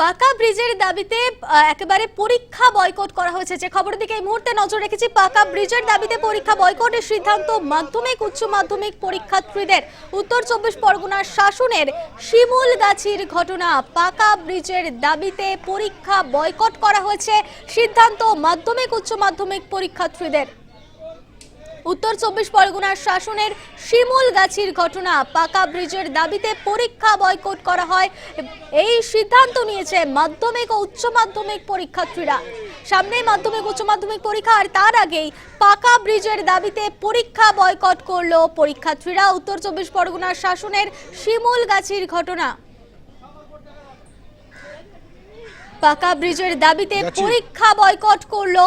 পাকা ব্রিজের দাবিতে একেবারে পরীক্ষা বয়কট করা হয়েছে। যে খবরের দিকে এই মুহূর্তে নজর রেখেছি, পাকা ব্রিজের দাবিতে পরীক্ষা বয়কটের সিদ্ধান্ত মাধ্যমিক, উচ্চ মাধ্যমিক পরীক্ষার্থীদের। উত্তর চব্বিশ পরগনার শাসনের শিমুল গাছির ঘটনা, পাকা ব্রিজের দাবিতে পরীক্ষা বয়কট করা হয়েছে, সিদ্ধান্ত মাধ্যমিক, উচ্চ মাধ্যমিক পরীক্ষার্থীদের। উত্তর চব্বিশ পরগনার শাসনের শিমুল গাছির ঘটনা পাকা ব্রিজের দাবিতে পরীক্ষা বয়কট করা হয়। এই সিদ্ধান্ত নিয়েছে মাধ্যমিক ও উচ্চ মাধ্যমিক পরীক্ষার্থীরা। সামনে মাধ্যমিক উচ্চ মাধ্যমিক পরীক্ষা আর তার আগেই পাকা ব্রিজের দাবিতে পরীক্ষা বয়কট করল পরীক্ষার্থীরা উত্তর চব্বিশ পরগনার শাসনের শিমুল গাছির ঘটনা। পাকা ব্রিজের দাবিতে পরীক্ষা বয়কট করল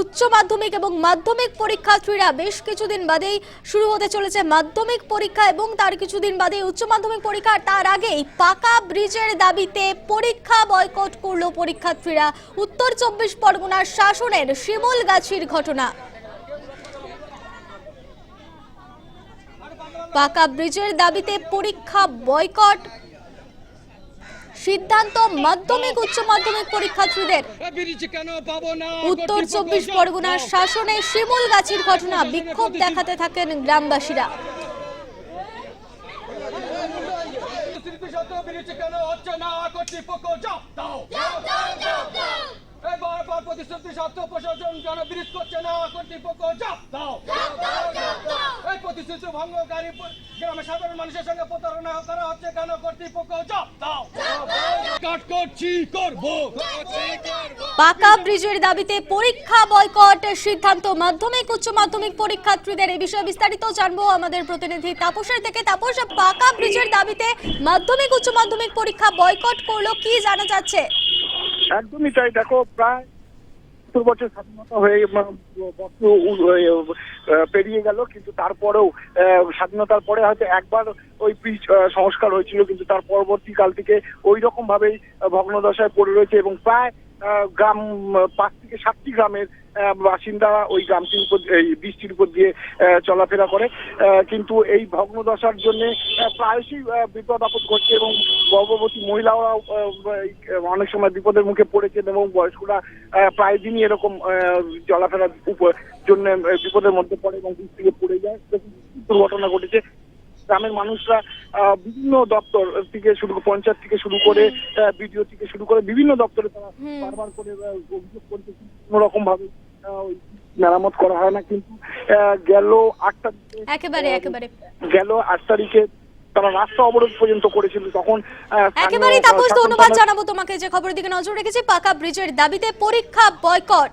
উচ্চ মাধ্যমিক এবং মাধ্যমিক পরীক্ষার্থীরা বেশ কিছুদিন বাদেই শুরু হতে চলেছে মাধ্যমিক পরীক্ষা এবং তার কিছুদিন বাদে উচ্চ মাধ্যমিক পরীক্ষা। তার আগেই পাকা ব্রিজের দাবিতে পরীক্ষা বয়কট করল পরীক্ষার্থীরা উত্তর চব্বিশ পরগনার শাসনের শিমুল গাছির ঘটনা। পাকা ব্রিজের দাবিতে পরীক্ষা বয়কট সিদ্ধান্ত মাধ্যমিক, উচ্চ মাধ্যমিক পরীক্ষার্থীদের। উত্তর চব্বিশ পরগনার শাসনে শিমুল গাছির ঘটনা বিক্ষোভ দেখাতে থাকেন গ্রামবাসীরা। প্রতিশ্রুতি স্বার্থ প্রশাসন কেন ব্রিজ করছে না, কর্তৃপক্ষ দাও। প্রতিশ্রুতি ভঙ্গকারী গ্রামের সাধারণ মানুষের সঙ্গে প্রতারণা করা হচ্ছে কেন? কর্তৃপক্ষ জব দাও কাট করছি করব। পাকা ব্রিজের দাবিতে পরীক্ষা বয়কট সিদ্ধান্ত মাধ্যমিক উচ্চ মাধ্যমিক পরীক্ষার্থীদের এই বিষয়ে বিস্তারিত জানব আমাদের প্রতিনিধি তাপসের থেকে। তাপস পাকা ব্রিজের দাবিতে মাধ্যমিক উচ্চ মাধ্যমিক পরীক্ষা বয়কট করল কি জানা যাচ্ছে? একদমই তাই। দেখো প্রায় সত্তর বছর স্বাধীনতা হয়ে পেরিয়ে গেল, কিন্তু তারপরেও স্বাধীনতার পরে হয়তো একবার ওই পিচ সংস্কার হয়েছিল, কিন্তু তার পরবর্তীকাল থেকে ওই রকম ভাবেই ভগ্নদশায় পড়ে রয়েছে এবং প্রায় গ্রাম পাঁচ থেকে সাতটি গ্রামের আহ, বাসিন্দা ওই গ্রামটির উপর এই বৃষ্টির উপর দিয়ে চলাফেরা করে। কিন্তু এই ভগ্নদশার জন্য প্রায়শই বিপদ আপদ ঘটছে এবং গর্ভবতী মহিলারাও অনেক সময় বিপদের মুখে পড়েছেন এবং বয়স্করা প্রায় দিনই এরকম চলাফেরার জন্য বিপদের মধ্যে পড়ে এবং বৃষ্টি থেকে পড়ে যায়। দুর্ঘটনা ঘটেছে। গ্রামের মানুষরা বিভিন্ন দপ্তর থেকে শুরু পঞ্চায়েত থেকে শুরু করে বিডিও থেকে শুরু করে বিভিন্ন দপ্তরে তারা বারবার করে অভিযোগ করছে কোনো রকম ভাবে মেরামত করা হয় না। কিন্তু গেল আট তারিখে একেবারে একেবারে। গেল আট তারিখে তারা রাস্তা অবরোধ পর্যন্ত করেছিল। তখন একেবারেই তাপস ধন্যবাদ জানাব তোমাকে। যে খবরের দিকে নজর রেখেছি পাকা ব্রিজের দাবিতে পরীক্ষা বয়কট।